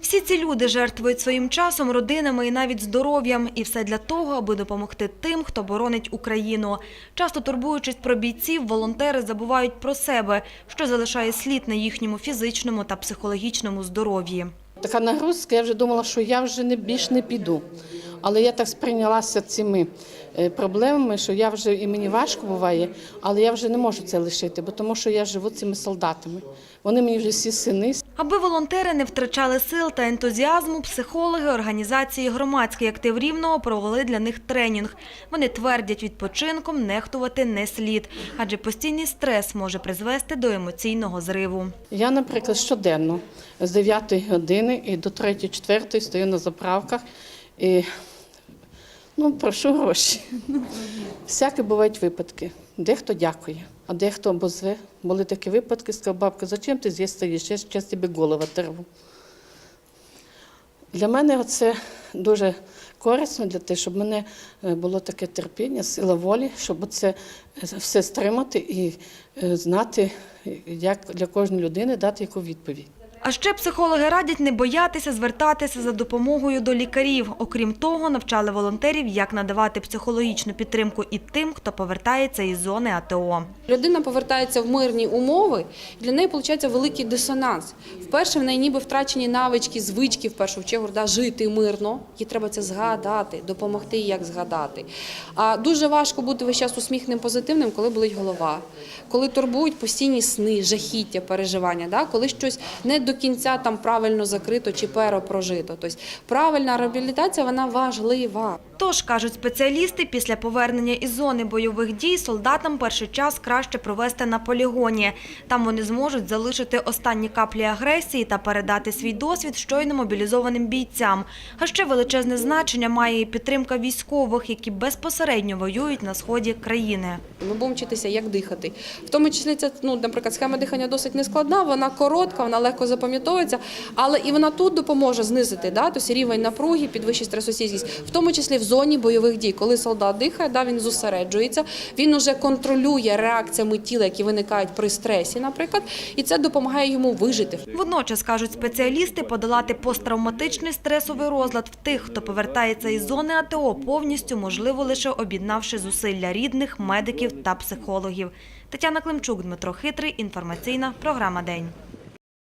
Всі ці люди жертвують своїм часом, родинами і навіть здоров'ям. І все для того, аби допомогти тим, хто боронить Україну. Часто турбуючись про бійців, волонтери забувають про себе, що залишає слід на їхньому фізичному та психологічному здоров'ї. Така нагрузка, я вже думала, що я вже не більш не піду. Але я так сприйнялася цими е, проблемами, що я вже і мені важко буває, але я вже не можу це лишити, бо тому що я живу цими солдатами. Вони мені вже всі сини, Аби волонтери не втрачали сил та ентузіазму, психологи організації «Громадський актив Рівного» провели для них тренінг. Вони твердять, відпочинком нехтувати не слід, адже постійний стрес може призвести до емоційного зриву. Я, наприклад, щоденно з 9 години і до 3-4 стою на заправках і ну, прошу гроші. Всякі бувають випадки. Дехто дякує, а дехто обозве. Були такі випадки, сказав, бабка, зачем ти здесь стоїш? Я зараз тобі голову терву. Для мене це дуже корисно для те, щоб мене е, було таке терпіння, сила волі, щоб це все стримати і е, знати, як для кожної людини дати яку відповідь. А ще психологи радять не боятися звертатися за допомогою до лікарів. Окрім того, навчали волонтерів, як надавати психологічну підтримку і тим, хто повертається із зони АТО. Людина повертається в мирні умови, і для неї виходить великий дисонанс. Вперше в неї ніби втрачені навички, звички в першу чергу да, жити мирно. Їй треба це згадати, допомогти, як згадати. А дуже важко бути весь час усміхним, позитивним, коли болить голова, коли турбують постійні сни, жахіття, переживання, да, коли щось не до кінця там правильно закрито чи перепрожито. Тобто правильна реабілітація вона важлива. Тож, кажуть спеціалісти, після повернення із зони бойових дій солдатам перший час краще провести на полігоні. Там вони зможуть залишити останні каплі агресії та передати свій досвід щойно мобілізованим бійцям. А ще величезне значення має і підтримка військових, які безпосередньо воюють на сході країни. Ми будемо вчитися, як дихати. В тому числі це, ну, наприклад, схема дихання досить нескладна, вона коротка, вона легко запам'ятовується, але і вона тут допоможе знизити да, тобто рівень напруги, підвищить стресостійкість, в тому числі в зоні бойових дій. Коли солдат дихає, да, він зосереджується, він уже контролює реакціями тіла, які виникають при стресі, наприклад, і це допомагає йому вижити. Водночас, кажуть спеціалісти, подолати посттравматичний стресовий розлад в тих, хто повертається із зони АТО, повністю можливо лише об'єднавши зусилля рідних, медиків та психологів. Тетяна Климчук, Дмитро Хитрий, інформаційна програма «День».